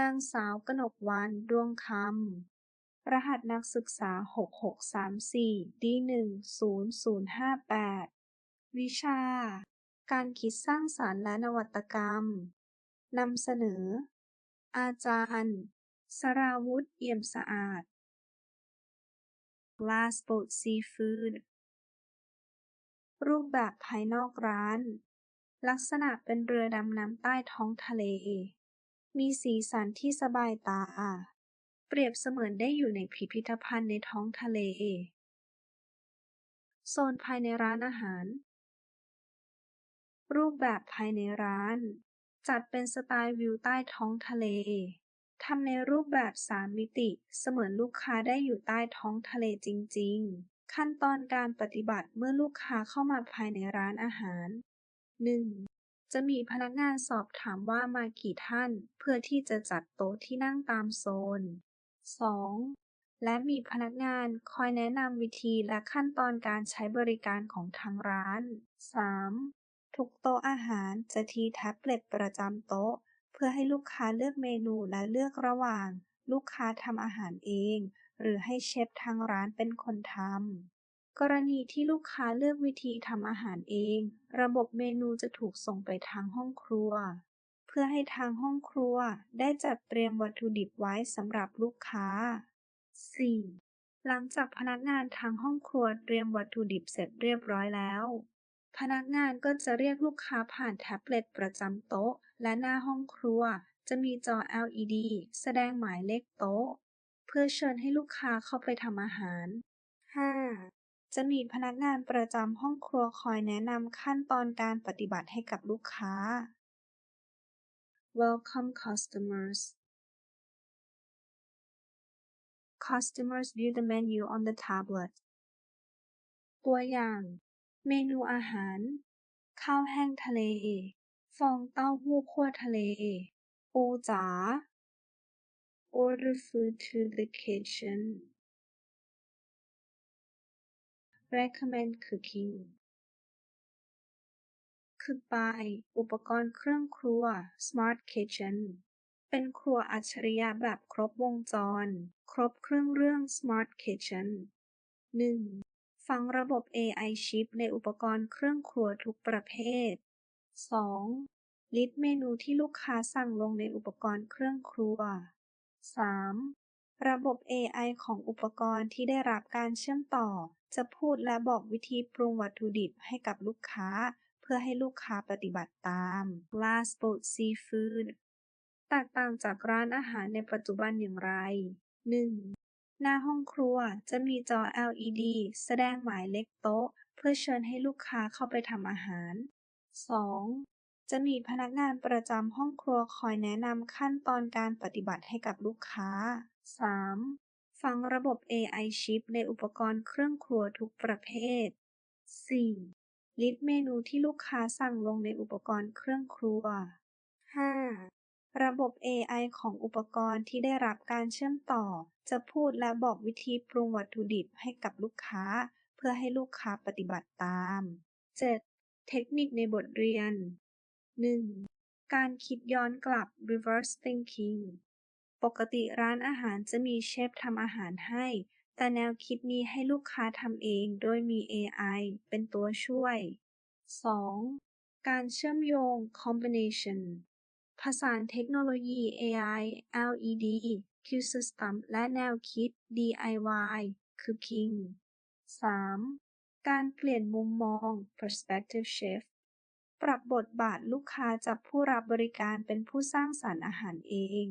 นางสาว กนกวรรณดวงคำ รหัสนักศึกษา 6634 D10058 วิชา การคิดสร้างสรรค์และนวัตกรรม นำเสนอ อาจารย์ สราวุธ เอี่ยมสะอาด Glass Boat Seafood รูปแบบภายนอกร้าน ลักษณะเป็นเรือดำน้ำใต้ท้องทะเล มีสีสันที่สบายตา เปรียบเสมือนได้อยู่ในพิพิธภัณฑ์ในท้องทะเล โซนภายในร้านอาหาร รูปแบบภายในร้าน จัดเป็นสไตล์วิวใต้ท้องทะเลทำในรูปแบบสามมิติ เสมือนลูกค้าได้อยู่ใต้ท้องทะเลจริง ๆ ขั้นตอนการปฏิบัติเมื่อลูกค้าเข้ามาภายในร้านอาหาร 1. จะมีพนักงานสอบถามว่ามากี่ท่าน เพื่อที่จะจัดโต๊ะที่นั่งตามโซน 2. และมีพนักงานคอยแนะนำวิธีและขั้นตอนการใช้บริการของทางร้าน 3. ทุกโต๊ะอาหารจะทีแท็บเล็ตประจำโต๊ะ เพื่อให้ลูกค้าเลือกเมนูและเลือกระหว่าง ลูกค้าทำอาหารเอง หรือให้เชฟทางร้านเป็นคนทำ กรณีที่ลูกค้าเลือกวิธีทำอาหารเอง ระบบเมนูจะถูกส่งไปทางห้องครัว เพื่อให้ทางห้องครัวได้จัดเตรียมวัตถุดิบไว้สำหรับลูกค้า 4. หลังจากพนักงานทางห้องครัวเตรียมวัตถุดิบเสร็จเรียบร้อยแล้ว พนักงานก็จะเรียกลูกค้าผ่านแท็บเล็ตประจำโต๊ะ และหน้าห้องครัว จะมีจอ LED แสดงหมายเลขโต๊ะ เพื่อเชิญให้ลูกค้าเข้าไปทำอาหาร 5. จะมีพนักงานประจำห้องครัวคอยแนะนำขั้นตอนการปฏิบัติให้กับลูกค้า Welcome customers Customers view the menu on the tablet ตัวอย่าง เมนูอาหาร ข้าวแห้งทะเล ฟองเต้าหู้คั่วทะเล ปูจ๋า Order food to the kitchen Recommend cooking คือปายอุปกรณ์เครื่องครัว Smart Kitchen เป็นครัวอัจฉริยะแบบครบวงจร ครบเครื่องเรื่อง Smart Kitchen 1. ฝังระบบ AI ชิปในอุปกรณ์เครื่องครัวทุกประเภท 2. ลิสต์เมนูที่ลูกค้าสั่งลงในอุปกรณ์เครื่องครัว 3. ระบบ AI ของอุปกรณ์ที่ได้รับการเชื่อมต่อ จะพูดและบอกวิธีปรุงวัตถุดิบให้กับลูกค้า เพื่อให้ลูกค้าปฏิบัติตาม Glass Boat Seafood แตกต่างจากร้านอาหารในปัจจุบันอย่างไร 1. หน้าห้องครัวจะมีจอ LED แสดงหมายเลขโต๊ะ เพื่อเชิญให้ลูกค้าเข้าไปทำอาหาร 2. จะมีพนักงานประจำห้องครัวคอยแนะนำขั้นตอนการปฏิบัติให้กับลูกค้า 3. ฝังระบบ AI ชิปในอุปกรณ์เครื่องครัวทุกประเภท 4. ลิสต์เมนูที่ลูกค้าสั่งลงในอุปกรณ์เครื่องครัว 5. ระบบ AI ของอุปกรณ์ที่ได้รับการเชื่อมต่อ จะพูดและบอกวิธีปรุงวัตถุดิบให้กับลูกค้า เพื่อให้ลูกค้าปฏิบัติตาม 7. เทคนิคในบทเรียน 1. การคิดย้อนกลับ reverse thinking ปกติร้านอาหารจะมีเชฟทำอาหารให้ แต่แนวคิดนี้ให้ลูกค้าทำเองโดยมี AI เป็นตัวช่วย 2. การเชื่อมโยง combination ผสานเทคโนโลยี AI LED Q-System และแนวคิด DIY Cooking 3. การเปลี่ยนมุมมอง Perspective Shift ปรับบทบาทลูกค้าจากผู้รับบริการเป็นผู้สร้างสรรค์อาหารเอง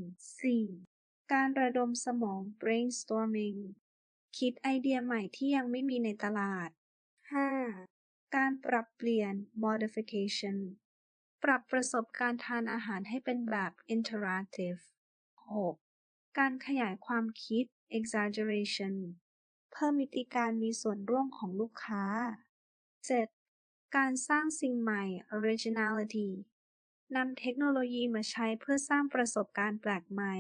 4. การระดมสมอง brainstorming คิดไอเดียใหม่ที่ยังไม่มีในตลาด 5. การปรับเปลี่ยน modification ปรับประสบการณ์ทานอาหารให้เป็นแบบ interactive 6. การขยายความคิด exaggeration เพิ่มมิติการมีส่วนร่วมของลูกค้า 7. การสร้างสิ่งใหม่ originality นำเทคโนโลยีมาใช้เพื่อสร้างประสบการณ์แปลกใหม่